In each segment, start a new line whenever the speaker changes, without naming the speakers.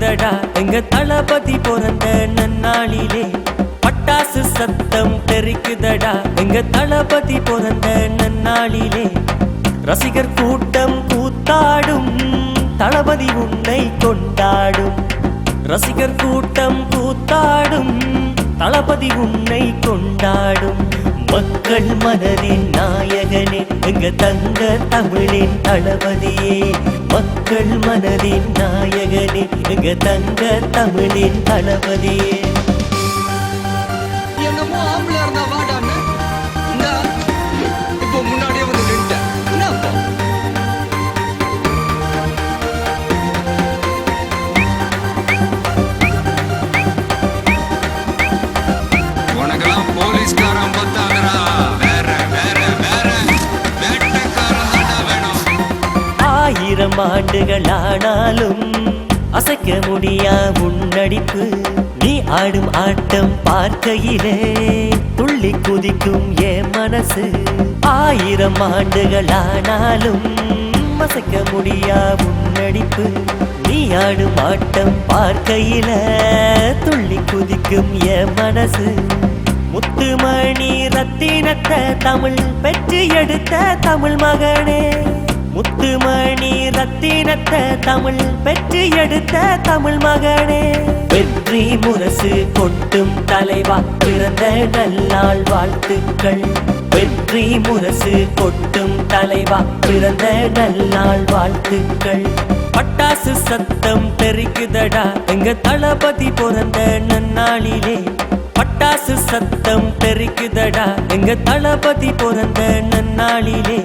தெரிக்குதடா எங்க தளபதி பிறந்த நன்னாளிலே பட்டாசு சத்தம் தெரிக்குதடா. எங்க தளபதி பிறந்த நன்னாளிலே ரசிகர் கூட்டம் கூத்தாடும் தளபதி உன்னை கொண்டாடும். ரசிகர் கூட்டம் கூத்தாடும் தளபதி உன்னை கொண்டாடும். மக்கள் மனதின் நாயகனே எங்க தங்க தமிழின் தளபதியே மக்கள் மனதின் நாயகனே எங்க தங்க தமிழின் தளபதியே. ஆண்டுகள் ஆனாலும் அசைக்க முடியா உன்னடிப்பு நீ ஆடும் ஆட்டம் பார்க்கையிலே துள்ளி குதிக்கும் என் மனசு. ஆயிரம் ஆண்டுகள் ஆனாலும் அசைக்க முடியா உன்னடிப்பு நீ ஆடும் ஆட்டம் பார்க்கையில துள்ளி குதிக்கும் என் மனசு. முத்துமணி ரத்தினத்தை தமிழ் பெற்று எடுத்த தமிழ் மகனே. முத்துமணி ரத்தினத்தை தமிழ் பெற்று எடுத்த தமிழ் மகனே. வெற்றி முரசு கொட்டும் தலைவா பிறந்த நல்லாள் வாழ்த்துக்கள். வெற்றி முரசு கொட்டும் தலைவா பிறந்த நல்லாள் வாழ்த்துக்கள். பட்டாசு சத்தம் தெரிக்குதடா எங்க தளபதி பிறந்த நன்னாளிலே. பட்டாசு சத்தம் தெரிக்குதடா எங்க தளபதி பிறந்த நன்னாளிலே.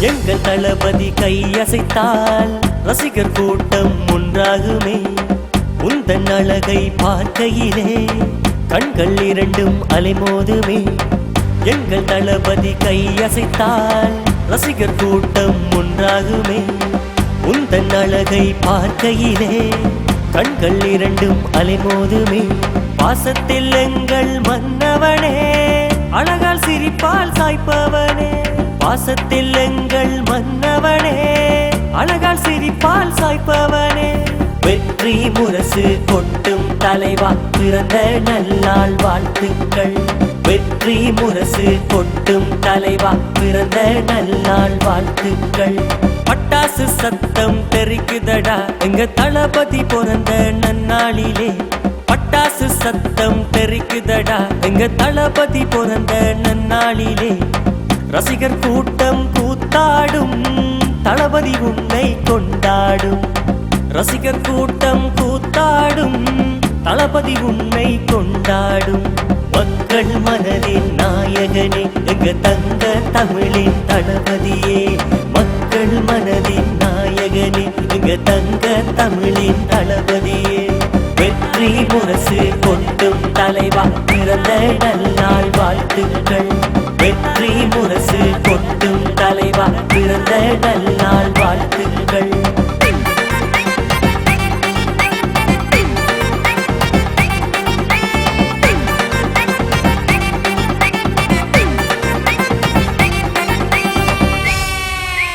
எங்கள் தளபதி கையசைத்தால் ரசிகர் கூட்டம் ஒன்றாகுமே. உந்தன் அழகை பார்க்கையிலே கண்கள் இரண்டும் அலைமோதுமே. எங்கள் தளபதி கையசைத்தால் ரசிகர் கூட்டம் ஒன்றாகுமே. உந்தன் அழகை பார்க்கையிலே கண்கள் இரண்டும் அலைமோதுமே. பாசத்தில் எங்கள் மன்னவனே அழகால் சிரிப்பால் சாய்ப்பவனே. பாசத்தில் எங்கள் முரசு கொட்டும் தலைவா பிறந்த நல்லாள் வாழ்த்துக்கள். வெற்றி முரசு கொட்டும் தலைவா பிறந்த நல்லாள் வாழ்த்துக்கள். பட்டாசு சத்தம் தெரிக்குதடா எங்க தளபதி பிறந்த நன்னாளிலே. பட்டாசு சத்தம் தெரிக்குதடா எங்க தளபதி பிறந்த நன்னாளிலே. ரசிகர் கூட்டம் கூத்தாடும் தளபதி உன்னை கொண்டாடும். ரசிகர் கூட்டம் கூத்தாடும் தளபதி உன்னை கொண்டாடும். மக்கள் மனதின் நாயகனே எங்க தங்க தமிழின் தளபதியே. மக்கள் மனதின் நாயகனே எங்க தங்க தமிழின் தளபதியே. வெற்றி முரசு கொட்டும் தலைவா பிறந்த நல்லாள் வாழ்த்துக்கள். வெற்றி முரசு கொட்டும் தலைவா பிறந்த நல்லாள்